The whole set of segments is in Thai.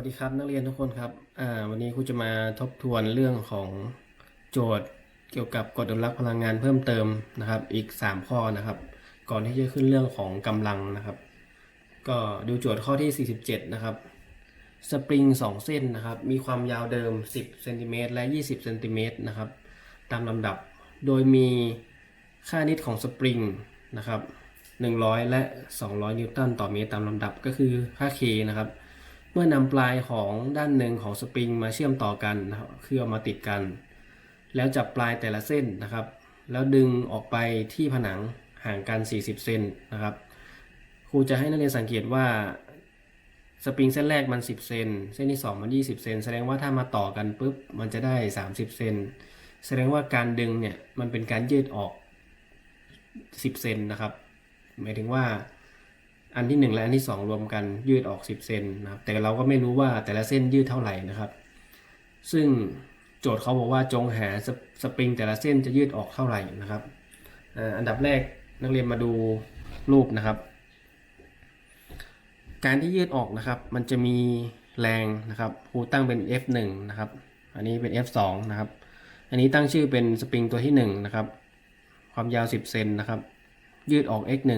วัสดีครับนักเรียนทุกคนครับอ่าวันนี้ครูจะมาทบทวนเรื่องของโจทย์เกี่ยวกับกฎอนุรักษ์พลังงานเพิ่มเติมนะครับ อีก 3 ข้อนะครับ ก่อนที่จะขึ้นเรื่องของกำลังนะครับ ก็ดูโจทย์ข้อที่ 47 นะครับ สปริง 2 เส้นนะครับ มีความยาวเดิม 10เซนติเมตรและ 20เซนติเมตรนะครับ ตามลำดับ โดยมีค่านิดของสปริงนะครับ100 และ 200 นิวตันต่อเมตรตามลำดับก็คือค่า K นะครับ เมื่อนำปลายของด้านหนึ่งของสปริงมาเชื่อมต่อกันนะครับคือเอามาติดกัน แล้วจับปลายแต่ละเส้นนะครับ แล้วดึงออกไปที่ผนังห่างกัน 40 เซนนะครับ ครูจะให้นักเรียนสังเกตว่าสปริงเส้นแรกมัน 10 เซน เส้นที่ 2 มัน 20 เซน แสดงว่าถ้ามาต่อกันปุ๊บ มันจะได้ 30 เซน แสดงว่าการดึงเนี่ย มันเป็นการยืดออก 10 เซนนะครับ หมายถึงว่า อันที่ 1 และอันที่ 2 รวมกันยืดออก 10 เซนนะครับแต่เราก็ไม่รู้ว่าแต่ละเส้นยืดเท่าไหร่นะครับ ซึ่งโจทย์เขาบอกว่าจงหาสปสปริงแต่ละเส้นจะยืดออกเท่าไหร่นะครับอันดับแรกนักเรียนมาดูรูปนะครับ การที่ยืดออกนะครับ มันจะมีแรงนะครับครูตั้งเป็น F1 นะครับ อันนี้เป็น F2 นะครับ อันนี้ตั้งชื่อเป็นสปริงตัวที่1นะครับ ความยาว 10 เซนนะครับ ยืดออก x1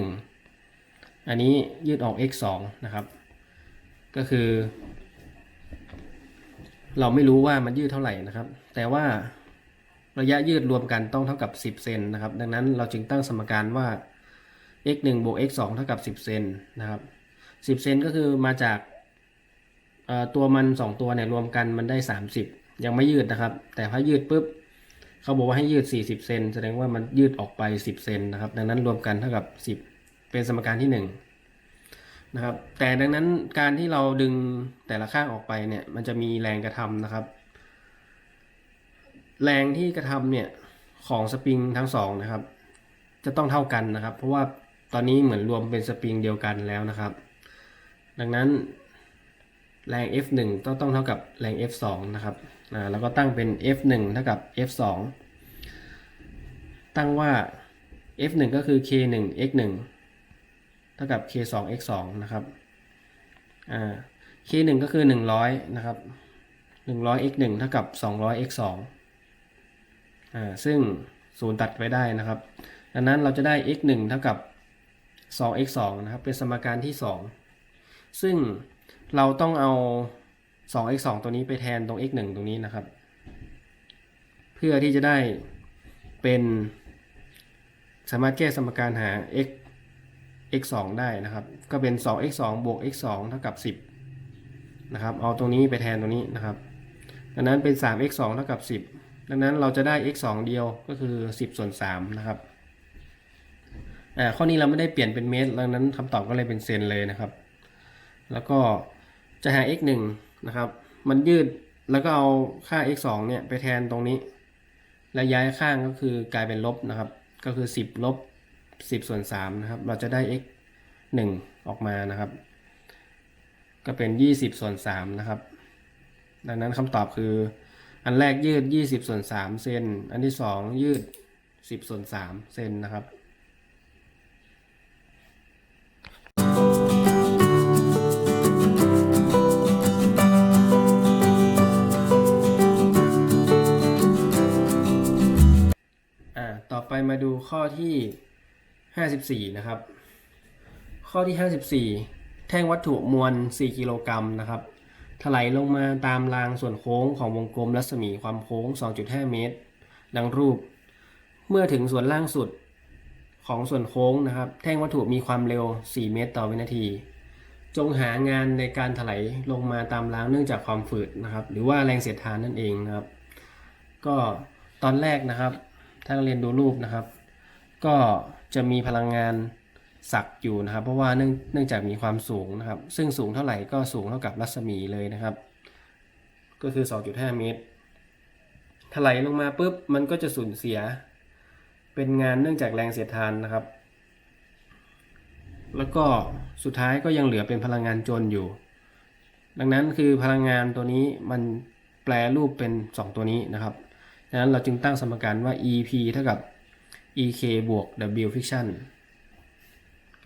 อันนี้ยืดออก x 2นะครับ ก็คือ เราไม่รู้ว่ามันยืดเท่าไหร่นะครับ แต่ว่าระยะยืดรวมกันต้องเท่ากับ 10 เซนนะครับ ดังนั้นเราจึงตั้งสมการว่า x 1บวก x 2เท่ากับ 10 เซนนะครับ 10 เซนก็คือมาจากตัวมัน 2 ตัวเนี่ยรวมกันมันได้ 30 ยังไม่ยืดนะครับ แต่ถ้ายืดปุ๊บเขาบอกว่าให้ยืด 40 เซนแสดงว่ามันยืดออกไป 10 เซนนะครับ ดังนั้นรวมกันเท่ากับ 10 เป็นสมการที่1นะครับ แต่ดังนั้นการที่เราดึงแต่ละข้างออกไปเนี่ยมันจะมีแรงกระทำนะครับ แรงที่กระทำเนี่ยของสปริงทั้งสองนะครับ จะต้องเท่ากันนะครับ เพราะว่าตอนนี้เหมือนรวมเป็นสปริงเดียวกันแล้วนะครับ ดังนั้นแรง F1 ต้องต้องเท่ากับแรง F2 นะครับอ่าแล้วก็ตั้งเป็น F1 เท่ากับ F2 ตั้งว่า F1 ก็คือ K1 X1 ท่ากับ K2 X2 นะครับ อ่า K1 ก็คือ 100 นะครับ 100 X1 เท่ากับ 200 X2 อ่า ซึ่งศูนย์ตัดไว้ได้นะครับ ดังนั้นเราจะได้ x1 เท่ากับ 2x2 นะครับ เป็นสมการที่ 2 ซึ่งเราต้องเอา 2x2 ตัวนี้ไปแทนตรง x1 ตรงนี้นะครับ เพื่อที่จะได้เป็นสามารถแก้สมการหา x x2 ได้นะครับ ก็เป็น 2x2 บวก x2 เท่ากับ 10นะครับ เอาตรงนี้ไปแทนตรงนี้นะครับ ดังนั้นเป็น 3x2 เท่ากับ 10 ดังนั้นเราจะได้ x 2เดียวก็คือ 10 ส่วน3นะครับ อ่า ข้อนี้เราไม่ได้เปลี่ยนเป็นเมตร ดังนั้นคำตอบก็เลยเป็นเซนเลยนะครับ แล้วก็จะหา x 1นะครับ มันยืด แล้วก็เอาค่า x 2เนี่ยไปแทนตรงนี้ และย้ายข้างก็คือกลายเป็นลบนะครับ ก็คือ 10 ลบ 10 ส่วน3นะครับ เราจะได้ x 1 ออกมานะครับ ก็เป็น 20 ส่วน3นะครับ ดังนั้นคำตอบคือ อันแรกยืด 20 ส่วน3เซน อันที่ 2 ยืด 10 ส่วน3เซนนะครับอ่าต่อไปมาดูข้อที่ 54 นะครับ ข้อที่ 54 แท่งวัตถุมวล 4 กิโลกรัมนะครับ ถลายลงมาตามรางส่วนโค้งของวงกลมรัศมีความโค้ง 2.5 เมตร ดังรูป เมื่อถึงส่วนล่างสุดของส่วนโค้งนะครับ แท่งวัตถุมีความเร็ว 4 เมตร ต่อวินาที จงหางานในการถลายลงมาตามรางเนื่องจากความฝืดนะครับ หรือว่าแรงเสียดทานนั่นเองนะครับ ก็ตอนแรกนะครับ ถ้าเราเรียนดูรูปนะครับ ก็ จะมีพลังงานสักอยู่นะครับ เพราะว่าเนื่องเนื่องจากมีความสูงนะครับ ซึ่งสูงเท่าไหร่ก็สูงเท่ากับรัศมีเลยนะครับ ก็คือ 2.5 เมตรถลายลงมาปุ๊บมันก็จะสูญเสีย เป็นงานเนื่องจากแรงเสียดทานนะครับ แล้วก็สุดท้ายก็ยังเหลือเป็นพลังงานจนอยู่ ดังนั้นคือพลังงานตัวนี้มันแปลรูปเป็น 2 ตัวนี้นะครับดังนั้นเราจึงตั้งสมการว่า EP เท่ากับ EK บวก W friction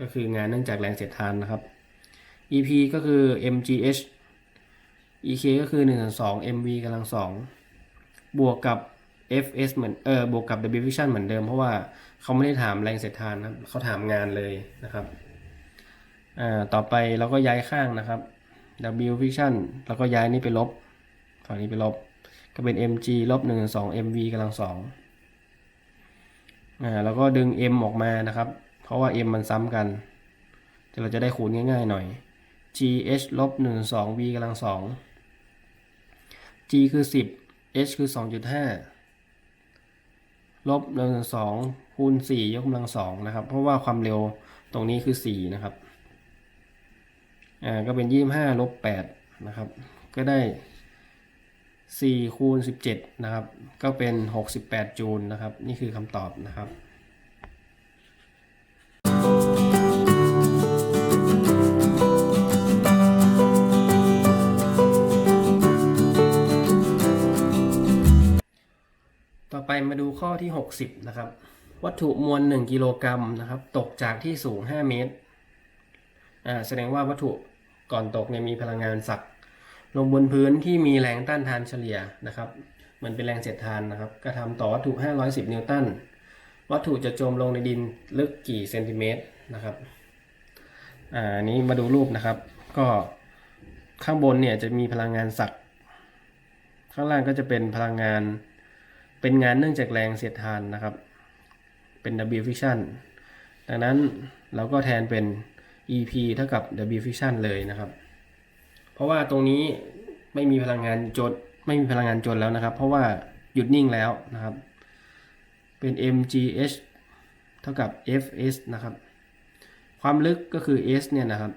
ก็คืองานเนื่องจากแรงเสียดทานนะครับ EP ก็คือ mgh ek ก็คือ1ส่วน2 mv กำลังสองบวกกับ fs เหมือนเออบวกกับ w friction เหมือนเดิมเพราะว่าเขาไม่ได้ถามแรงเสียดทานนะครับเขาถามงานเลยนะครับอ่าต่อไปเราก็ย้ายข้างนะครับ w friction แล้วก็ย้ายนี้ไปลบฝั่งนี้ไปลบก็เป็น mg ลบ1ส่วน2 mv กำลังสอง อ่าแล้วก็ดึง m ออกมานะครับ เพราะว่า m มันซ้ำกันเดี๋ยวเราจะได้คูณง่ายๆหน่อย gh ลบ1 2 v กำลังสอง g คือ10 h คือ2.5ลบ1 2คูณ4ยกกำลังสองนะครับ เพราะว่าความเร็วตรงนี้คือ4นะครับ อ่า ก็เป็น25ลบ8นะครับ ก็ได้ 4คูณ17 นะครับ ก็เป็น 68 จูลนะครับ นี่คือคำตอบนะครับต่อไปมาดูข้อที่ 60 นะครับ วัตถุมวล 1 กิโลกรัมนะครับ ตกจากที่สูง 5 เมตร อ่า แสดงว่าวัตถุก่อนตกเนี่ยมีพลังงานสัก ลงบนพื้นที่มีแรงต้านทานเฉลี่ยนะครับเหมือนเป็นแรงเสียดทานนะครับ กระทำต่อวัตถุ 510 นิวตัน วัตถุจะจมลงในดินลึกกี่เซนติเมตรนะครับ อ่านี้มาดูรูปนะครับ ก็ข้างบนเนี่ยจะมีพลังงานสักข้างล่างก็จะเป็นพลังงาน เป็นงานเนื่องจากแรงเสียดทานนะครับ เป็น W friction ดังนั้นเราก็แทนเป็น EP เท่ากับ W friction เลยนะครับ เพราะว่าตรงนี้ไม่มีพลังงานจด ไม่มีพลังงานจนแล้วนะครับ เพราะว่าหยุดนิ่งแล้วนะครับ เป็น mgh เท่ากับ fs นะครับ ความลึกก็คือ s เนี่ยนะครับ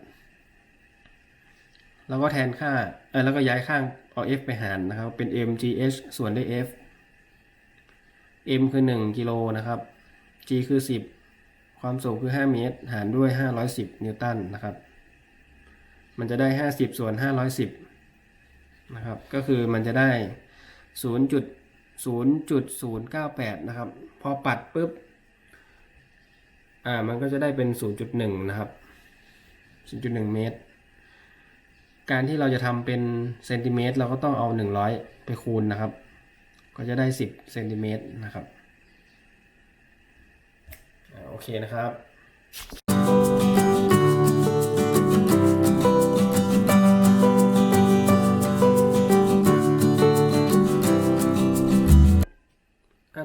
แล้วก็แทนค่าเออแล้วก็ย้ายข้างเอา f ไปหารนะครับ เป็น mgh ส่วนด้วย f m คือ 1กิโลนะครับ g คือ 10 ความสูงคือ 5 เมตร หารด้วย 510 นิวตันนะครับ มันจะได้ 50 ส่วน 510นะครับ ก็คือมันจะได้ 0.0.098 นะครับ พอปัดปุ๊บ อ่า มันก็จะได้เป็น 0.1 นะครับ 0.1 เมตร การที่เราจะทำเป็นเซนติเมตรเราก็ต้องเอา 100 ไปคูณนะครับ ก็จะได้ 10 เซนติเมตรนะครับ โอเคนะครับ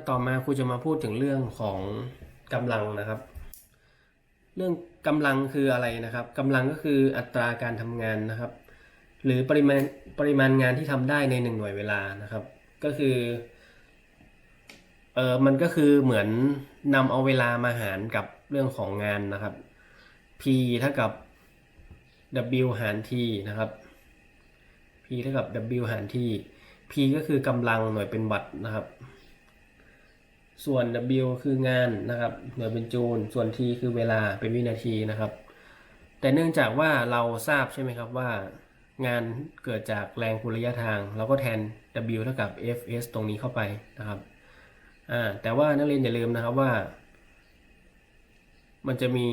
ต่อมาครูจะมาพูดถึงเรื่องของกำลังนะครับ เรื่องกำลังคืออะไรนะครับกำลังก็คืออัตราการทำงานนะครับ หรือปริมาณปริมาณงานที่ทำได้ในหนึ่งหน่วยเวลานะครับ ก็คือเออมันก็คือเหมือนนำเอาเวลามาหารกับเรื่องของงานนะครับ p เท่ากับ w หาร t นะครับ p เท่ากับ w หาร t p ก็คือกำลังหน่วยเป็นวัตต์นะครับ ส่วน W คืองานนะครับหน่วยเป็นจูล ส่วน T คือเวลาเป็นวินาทีนะครับ แต่เนื่องจากว่าเราทราบใช่ไหมครับว่า งานเกิดจากแรงคูณระยะทาง เราก็แทน W เท่ากับ Fs ตรงนี้เข้าไปนะครับอ่าแต่ว่านักเรียนอย่าลืมนะครับว่า มันจะมี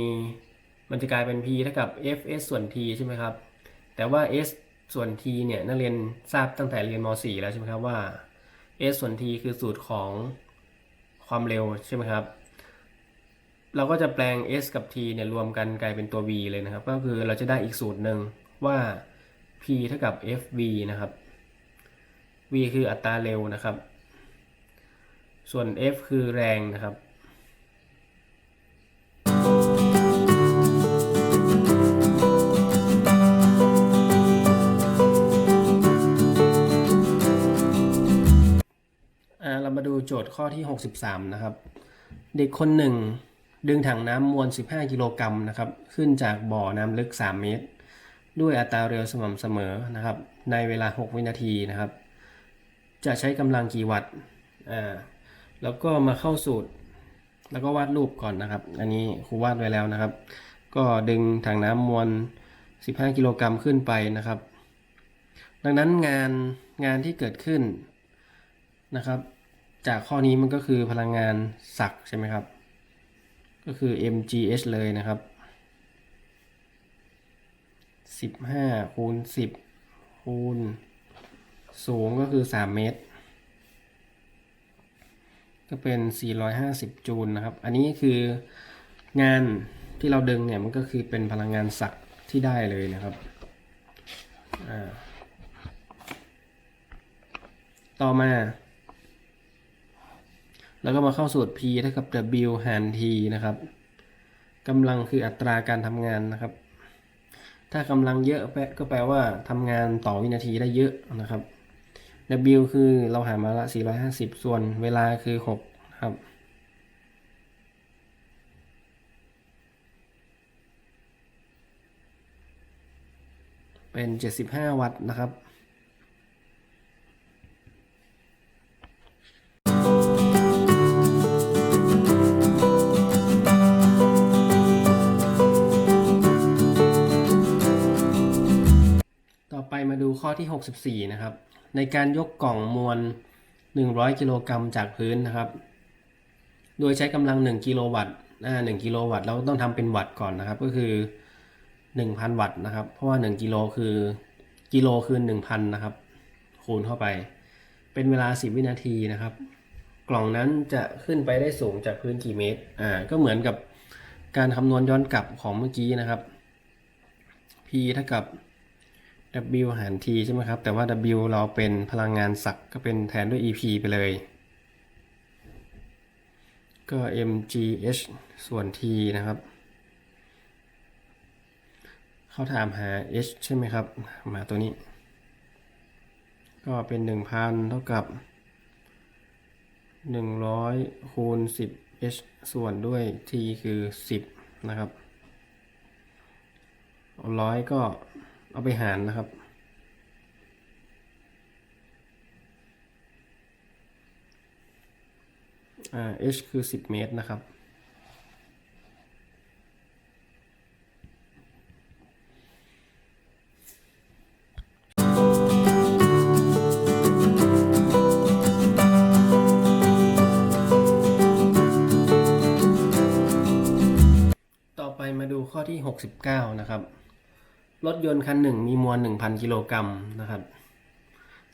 มันจะกลายเป็น P เท่ากับ Fs ส่วน T ใช่ไหมครับ แต่ว่า S ส่วน T เนี่ยนักเรียนทราบตั้งแต่เรียนม .4 แล้วใช่ไหมครับว่า S ส่วน T คือสูตรของ ความเร็วใช่ไหมครับ เราก็จะแปลง s กับ t เนี่ยรวมกันกลายเป็นตัว v เลยนะครับ ก็คือเราจะได้อีกสูตรหนึ่งว่า p เท่ากับ fv นะครับ v คืออัตราเร็วนะครับ ส่วน f คือแรงนะครับ มาดูโจทย์ข้อที่ 63 นะครับ เด็กคนหนึ่ง ดึงถังน้ำมวล 15 กิโลกรัมนะครับ ขึ้นจากบ่อน้ำลึก 3 เมตร ด้วยอัตราเร็วสม่ำเสมอนะครับ ในเวลา 6 วินาทีนะครับ จะใช้กำลังกี่วัตต์อ่าแล้วก็มาเข้าสูตร แล้วก็วาดรูปก่อนนะครับ อันนี้ครูวาดไว้แล้วนะครับ ก็ดึงถังน้ำมวล 15 กิโลกรัมขึ้นไปนะครับ ดังนั้นงานงานที่เกิดขึ้นนะครับ จากข้อนี้มันก็คือพลังงานสักใช่ไหมครับ ก็คือ mgh เลยนะครับ 15คูณ10คูณสูงก็คือ 3 เมตร ก็เป็น 450 จูลนะครับ อันนี้คืองานที่เราดึงเนี่ยมันก็คือเป็นพลังงานสักที่ได้เลยนะครับ ต่อมา แล้วก็มาเข้าสูตร P เท่ากับ W หาร T นะครับกำลังคืออัตราการทำงานนะครับ ถ้ากำลังเยอะแปก็แปลว่าทำงานต่อวินาทีได้เยอะนะครับ W คือเราหามาละ 450 ส่วนเวลาคือ6ครับเป็น 75 วัตต์นะครับ ไปมาดูข้อที่ 64 นะครับ ในการยกกล่องมวล 100 กิโลกรัมจากพื้นนะครับ โดยใช้กำลัง 1 กิโลวัตต์อ่า1กิโลวัตต์เราต้องทำเป็นวัตต์ก่อนนะครับ ก็คือ 1,000 วัตต์นะครับ เพราะว่า 1 กิโลคือกิโลคือ 1,000 นะครับ คูณเข้าไป เป็นเวลา 10 วินาทีนะครับ กล่องนั้นจะขึ้นไปได้สูงจากพื้นกี่เมตร อ่า ก็เหมือนกับการคำนวณย้อนกลับของเมื่อกี้นะครับ P เท่ากับ W หาร T ใช่ไหมครับ แต่ว่า W เราเป็นพลังงานสักก็เป็นแทนด้วย EP ไปเลย ก็ mgh ส่วน t นะครับ เขาถามหา h ใช่ไหมครับ มาตัวนี้ ก็เป็น 1,000 เท่ากับ 100 คูณ 10 h ส่วนด้วย t คือ 10 นะครับร้อยก็ เอาไปหารนะครับ อ่า h คือ 10 เมตรนะครับ ยนต์คันหนึ่งมีมวล 1,000 กิโลกรัมนะครับ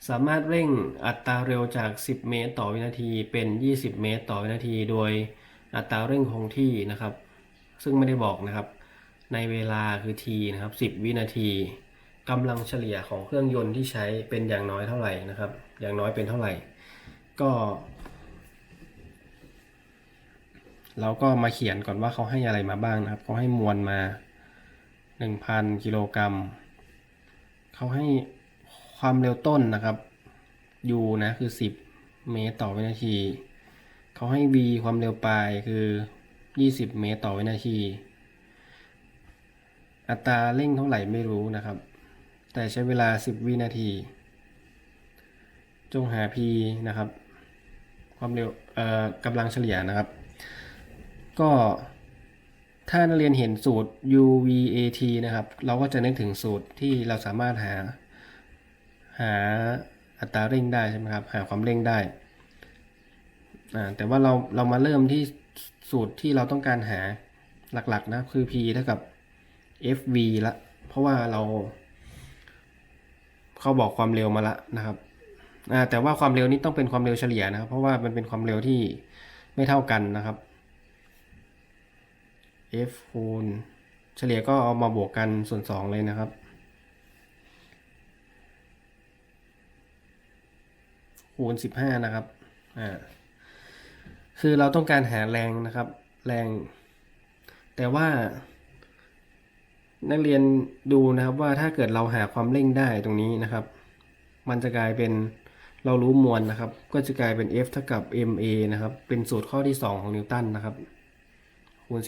สามารถเร่งอัตราเร็วจาก 10 เมตรต่อวินาทีเป็น 20 เมตร ต่อวินาที โดยอัตราเร่งคงที่นะครับ ซึ่งไม่ได้บอกนะครับ ในเวลาคือ t นะครับ 10 วินาทีกำลังเฉลี่ยของเครื่องยนต์ที่ใช้เป็นอย่างน้อยเท่าไหร่นะครับ อย่างน้อยเป็นเท่าไหร่ ก็เราก็มาเขียนก่อนว่าเขาให้อะไรมาบ้างนะครับเขาให้มวลมา 1,000 กิโลกรัม เขาให้ความเร็วต้นนะครับ u นะคือ 10 เมตรต่อวินาที เขาให้ v ความเร็วปลายคือ 20 เมตรต่อวินาที อัตราเร่งเท่าไหร่ไม่รู้นะครับ แต่ใช้เวลา 10 วินาที จงหา p นะครับ ความเร็วเอ่อกำลังเฉลี่ยนะครับ ก็ ถ้านักเรียนเห็นสูตร UVAT นะครับ เราก็จะนึกถึงสูตรที่เราสามารถหา หาอัตราเร่งได้ใช่ไหมครับ หาความเร่งได้ แต่ว่าเราเรามาเริ่มที่สูตรที่เราต้องการหาหลักๆนะคือ P เท่ากับ FV ละ เพราะว่าเราเขาบอกความเร็วมาละนะครับแต่ว่าความเร็วนี้ต้องเป็นความเร็วเฉลี่ยนะครับ เพราะว่ามันเป็นความเร็วที่ไม่เท่ากันนะครับ f คูณ เฉลี่ยก็เอามาบวกกันส่วน 2 เลยนะครับ คูณ 15 นะครับ อ่า คือเราต้องการหาแรงนะครับ แรง แต่ว่า นักเรียนดูนะครับว่าถ้าเกิดเราหาความเร่งได้ตรงนี้นะครับ มันจะกลายเป็นเรารู้มวลนะครับ ก็จะกลายเป็น F เท่ากับ ma นะครับ เป็นสูตรข้อที่ 2 ของนิวตันนะครับ คูณ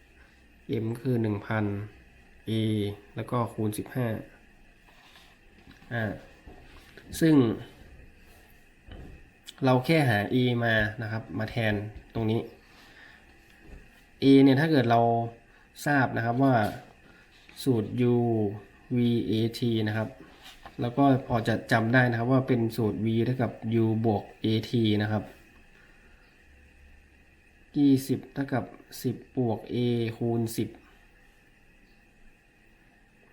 15 m คือ 1,000 a แล้วก็คูณ 15อ่าซึ่ง เราแค่หา a มานะครับ มาแทนตรงนี้ a เนี่ย ถ้าเกิดเราทราบนะครับว่าสูตร u v a t นะครับ แล้วก็พอจะจำได้นะครับว่าเป็นสูตร v เท่ากับ u บวก a t นะครับ ยี่สิบเท่ากับสิบบวก a คูณสิบ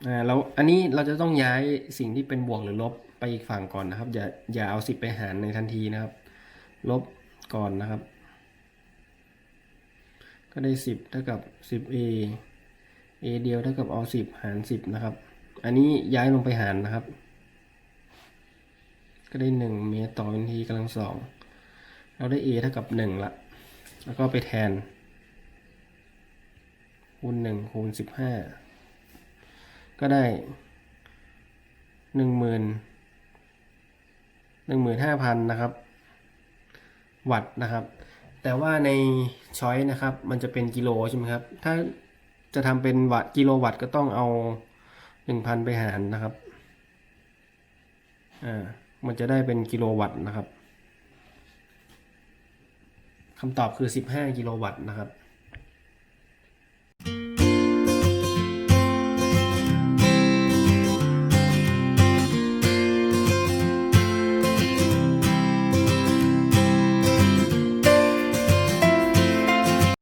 อ่าแล้วอันนี้เราจะต้องย้ายสิ่งที่เป็นบวกหรือลบไปอีกฝั่งก่อนนะครับ อย่าอย่าเอาสิบไปหารในทันทีนะครับ ลบก่อนนะครับ ก็ได้สิบเท่ากับสิบ a a เดียวเท่ากับเอาสิบหารสิบนะครับ อันนี้ย้ายลงไปหารนะครับ ก็ได้หนึ่งเมตรต่อวินาทีกำลังสองเราได้ a เท่ากับหนึ่งละ แล้วก็ไปแทน คูณหนึ่งคูณสิบห้าก็ได้หนึ่งหมื่นหนึ่งหมื่นห้าพันนะครับ วัตต์นะครับ แต่ว่าในช้อยนะครับ มันจะเป็นกิโลใช่ไหมครับ ถ้าจะทำเป็นวัตต์กิโลวัตต์ก็ต้องเอาหนึ่งพันไปหารนะครับ อ่า มันจะได้เป็นกิโลวัตต์นะครับ คำตอบคือ 15 กิโลวัตต์นะครับ